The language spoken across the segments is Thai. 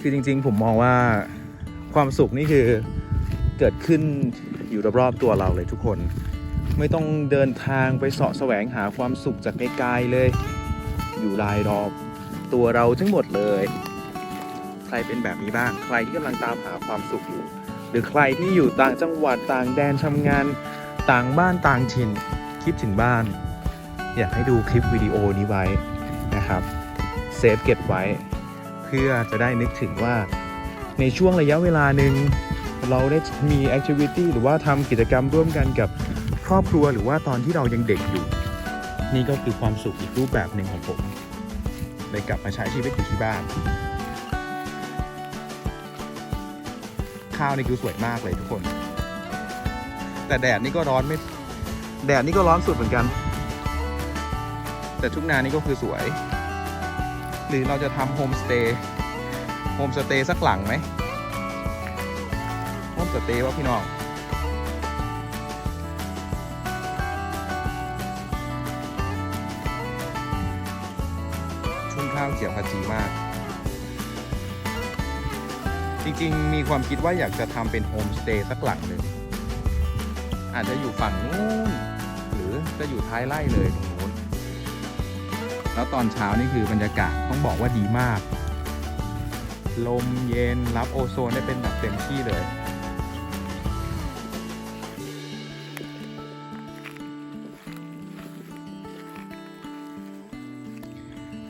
คือจริง ๆ ผมมองว่าความสุขนี่คือเกิดขึ้นอยู่รอบๆตัวเราเลยทุกคน ไม่ต้องเดินทางไปเสาะแสวงหาความสุขจากไกลๆเลย อยู่รายรอบตัวเราทั้งหมดเลย ใครเป็นแบบนี้บ้าง ใครที่กำลังตามหาความสุขอยู่ หรือใครที่อยู่ต่างจังหวัดต่างแดนทำงานต่างบ้านต่างถิ่นคิดถึงบ้าน อยากให้ดูคลิปวิดีโอนี้ไว้นะครับเซฟเก็บไว้ พื่อจะได้นึกถึงว่าในช่วงระยะเวลาหนึ่งเราได้มีแอคทิวิตี้หรือว่าทำกิจกรรมร่วมกันกับครอบครัวหรือว่าตอนที่เรายังเด็กอยู่ นี่ก็คือความสุขอีกรูปแบบหนึ่งของผมเลยกลับมาใช้ชีวิตอยู่ที่บ้าน ข้าวนี่คือสวยมากเลยทุกคน แต่แดดนี่ก็ร้อนไม่แดดนี่ก็ร้อนสุดเหมือนกัน แต่ทุ่งนานี่ก็คือสวย หรือเราจะทำโฮมสเตย์โฮมสเตย์สักหลังไหมโฮมสเตย์วะพี่น้องชุ่มข้าวเขียวขจีมาก จริงๆ มีความคิดว่าอยากจะทำเป็นโฮมสเตย์สักหลังหนึ่งอาจจะอยู่ฝั่งนู้นหรือจะอยู่ท้ายไร่เลยตรงนู้น แล้วตอนเช้านี่คือบรรยากาศต้องบอกว่าดีมาก ลมเย็นรับโอโซนได้เป็นแบบเต็มที่เลย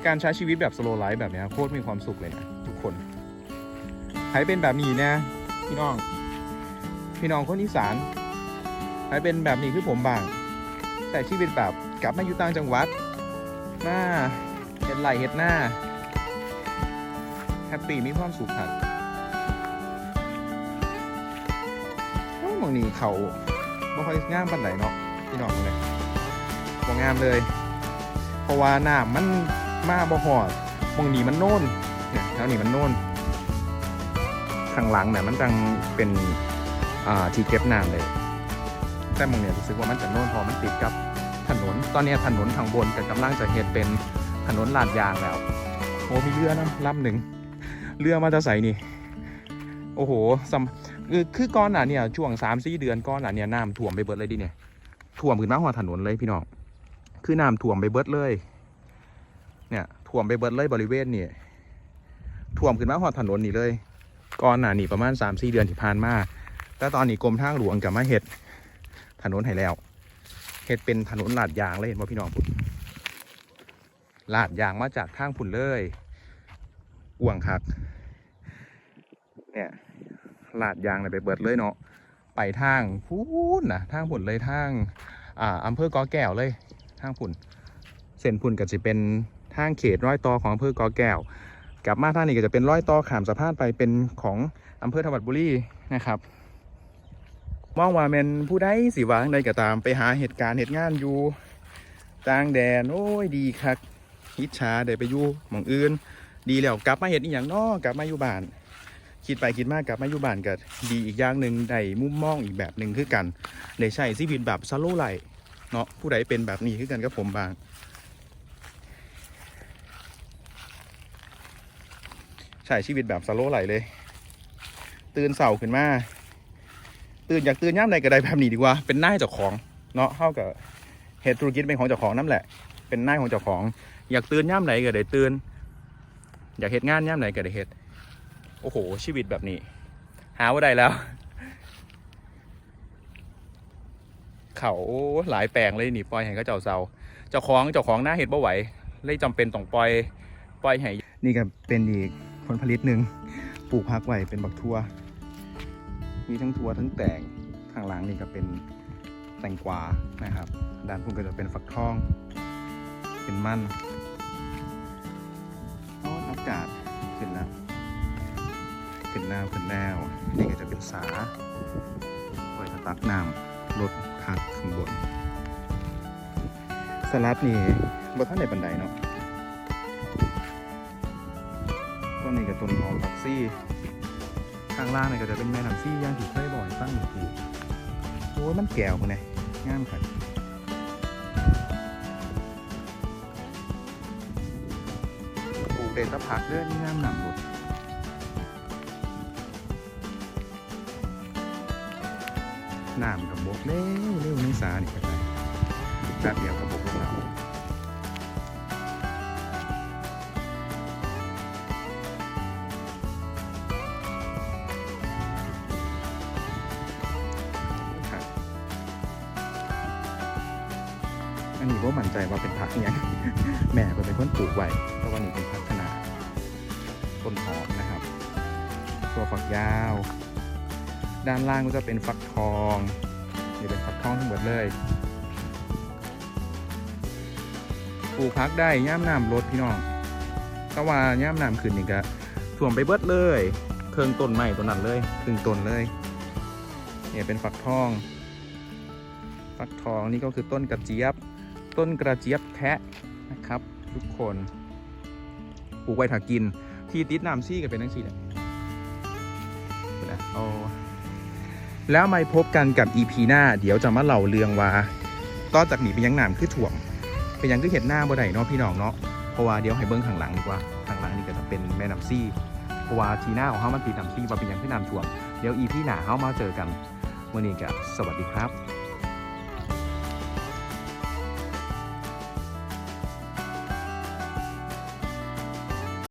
การใช้ชีวิตแบบสโลไลฟ์แบบนี้โคตรมีความสุขเลยนะทุกคนใครเป็นแบบนี้นะ พี่น้อง พี่น้องคนอีสานใครเป็นแบบนี้คือผมบ้างใช้ชีวิตแบบกลับมาอยู่ต่างจังหวัด มาเห็ดไหลเห็ดหน้าแฮปปี้มีความสุขครับโอ้ยหมองนี้เขาไม่ค่อยงามปันไหนเนาะพี่น้องเลยบ่งามเลย เพราะว่าน้ำมันมาบ่หอดมองนี้มันโน่นเนี่ยแถวนี้มันโน่นข้างหลังเนี่ยมันจังเป็นอ่าที่เก็บน้ำเลย แต่มองเนี่ยรู้สึกว่ามันจะโน่นพอมันติดกับ ถนน ตอนนี้ถนนทางบนก็กำลังจะเฮ็ดเป็นถนนลาดยางแล้ว โอ้มีเรือนะลำหนึ่งเรือมาจะใส่นี่ โอ้โหสำคือคือก้อนอะเนี่ยช่วงสามสี่เดือนก้อนอะเนี่ยน้ำท่วมไปเบิดเลยดิเนี่ยท่วมขึ้นมาหัวถนนเลยพี่น้องคือน้ำท่วมไปเบิดเลย เนี่ยท่วมไปเบิดเลยบริเวณนี่ท่วมขึ้นมาหัวถนนนี่เลยก่อนน้านี้ประมาณ3ามสี่เดือนที่ผ่านมาแต่ตอนนี้กรมทางหลวงกับมาเฮ็ดถนนให้แล้ว เฮ็ดเป็นถนนลาดยางเลยเห็นว่าพี่น้องพุ่นลาดยางมาจากทางพุ่นเลยอ้วงคัก เนี่ยลาดยางเลยไปเบิดเลยเนาะไปทางพูนนะทางพุ่นเลยทางอ่าอำเภอกอแก้วเลยทางพุ่นเส้นพุ่นก็จะเป็นทางเขตร้อยต่อของอำเภอกอแก้วกลับมาทางนี้ก็จะเป็นร้อยต่อขามสะพานไปเป็นของอำเภอธวัดบุรีนะครับ มองว่าแมนผู้ใดสิวางใดก็ตามไปหาเหตุการณ์เหตุงานอยู่ต่างแดน โอ้ยดีคักฮิตชาได้ไปอยู่หมองอื่น ดีแล้วกลับมาเห็ดอีหยังนอกลับมาอยู่บ้าน คิดไปคิดมากกลับมาอยู่บ้านก็ดีอีกอย่างหนึ่งได้มุมมองอีกแบบหนึ่งคือกันได้ใช้ชีวิตแบบสโลไลเนาะผู้ใดเป็นแบบนี้คือกันกับผมบางใช้ชีวิตแบบสโลไหลเลย ตื่นเสาขึ้นมา ตื่นอยากตื่นย่ำใดก็ได้แบบนี้ดีกว่า เป็นหน้าเจ้าของเนาะเท่ากับเหตุธุรกิจเป็นของเจ้าของนั่นแหละ เป็นหน้าของเจ้าของ อยากตื่นย่ำไหนก็ได้ตื่นอยากเหตุงานย่ำไหนก็ได้เหตุโอ้โห ชีวิตแบบนี้ หาว่าได้แล้ว เขาหลายแปลงเลยนี่ปล่อยให้เขาเจ้าเซาเจ้าของเจ้าของหน้าเห็ดบ่ไหวเลยจำเป็นต้องปล่อยปล่อยให้นี่ก็เป็นอีกผลผลิตหนึ่งปลูกพักไว้เป็นบักทั่ว มีทั้งทั่วทั้งแตงข้างหลังนี่ก็เป็นแตงกวานะครับ ด้านพุ่นก็จะเป็นฟักทอง เป็นมันโอ้อากาศขึ้นแล้วขึ้นแล้วขึ้นแล้วนี่ก็จะเป็นสาไว้ตักน้ำลดพักข้างบน สลัดนี่บ่ท่านในบันไดเนาะต้นนี้กับต้นหอมผักซี่ ข้างล่างเนี่ยก็จะเป็นแม่น้ำซี่ย่างถี่ค่อยบ่อยตั้งอยู่ที่โอ้ยมันแก้วคนเนี่ยงามขัดปลูกเด็ตะผักเลื่อนงามหนัำบุนามกับบกเร็วเร็วในสานี่ก็ได้จับเดียวกับบก อันนี้ว่ามั่นใจว่าเป็นผักอหยังแม่เป็นคนปลูกไว้เพราะว่านี่เป็นพัฒนาต้นหอมนะครับ ตัวฝักยาว ด้านล่างก็จะเป็นฟักทองนี่เป็นฟักทองทั้งหมดเลยปลูกพักได้ย่ามน้ำลดพี่น้องถ้าว่าย่ามน้ำขึ้นนี่ก็ท่วมไปเบิดเลยเครื่องต้นใหม่ตัวนั้นเลยครึ่งต้นเลยเนี่ยเป็นฟักทอง ฟักทองนี่ก็คือต้นกระเจี๊ยบ ต้นกระเจี๊ยบแคะนะครับ ทุกคนปลูกไว้ถากิน ที่ติดน้ำซี่ก็เป็นทั้งซี่เนี่ยนะโอ้แล้วมาพบกันกับ EP หน้า เดี๋ยวจะมาเล่าเรื่องว่าต่อจากนี้เป็นยังน้ำคือถ่วมเป็นยังคือเห็นหน้าบ่ได้เนาะพี่น้องเนาะเพราะว่าเดี๋ยวให้เบิ้งข้างหลังดีกว่าข้างหลังนี่ก็จะเป็นแม่น้ำซี่เพราะว่าทีหน้าของเขามันติดน้ำซี่ว่าเป็นยังคือน้ำถ่วมเดี๋ยว EP หน้าเขามาเจอกันวันนี้ก็สวัสดีครับ